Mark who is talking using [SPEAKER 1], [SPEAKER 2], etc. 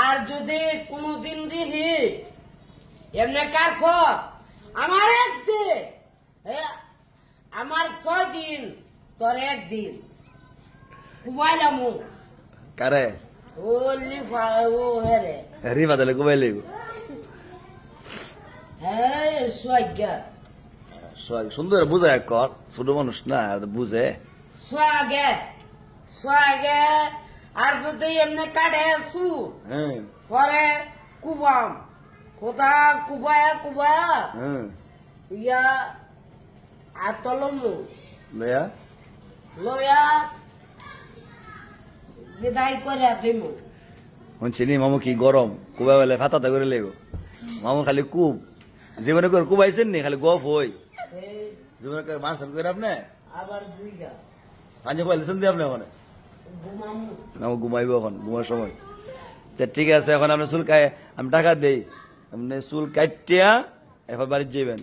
[SPEAKER 1] আর যদি কোনোদিন দেখি এমনি কাজ আমার একদিন। আমার ছয় দিন তোর একদিন কুমাইলাম
[SPEAKER 2] কারে?
[SPEAKER 1] ও লিফা ও হেরে হ্যাঁ
[SPEAKER 2] সুন্দর বুঝে কর। ছোট মানুষ না বুঝে।
[SPEAKER 1] সোয়াগে সোয়াগে আর যদি এমনি কাটে সু
[SPEAKER 2] হ্যাঁ।
[SPEAKER 1] পরে কুবাম। কোথা কুবায়া কুবায়া।
[SPEAKER 2] হ্যাঁ।
[SPEAKER 1] ইয়া আতলমু।
[SPEAKER 2] লয়া?
[SPEAKER 1] লয়া বিদায় করে দিমু।
[SPEAKER 2] শুনছি নি মামু কি গরম? কুবাই বলে ফাতাতে করে লইব মামু খালি কুব। জীবনে করে কুবাইছেন নি খালি গপ হই। জীবনে করে মাছ করে আপনি?
[SPEAKER 1] আবার দুইগা।
[SPEAKER 2] পাঞ্জে পাইলেছেন দিয়ে আপনি ওখানে? মামু ঘুমাইব এখন, ঘুমার সময়। তা ঠিক আছে, এখন আপনি চুল কায় আমি টাকা দিই। আপনি চুল কাটিয়া এখন বাড়ির যাইবেন।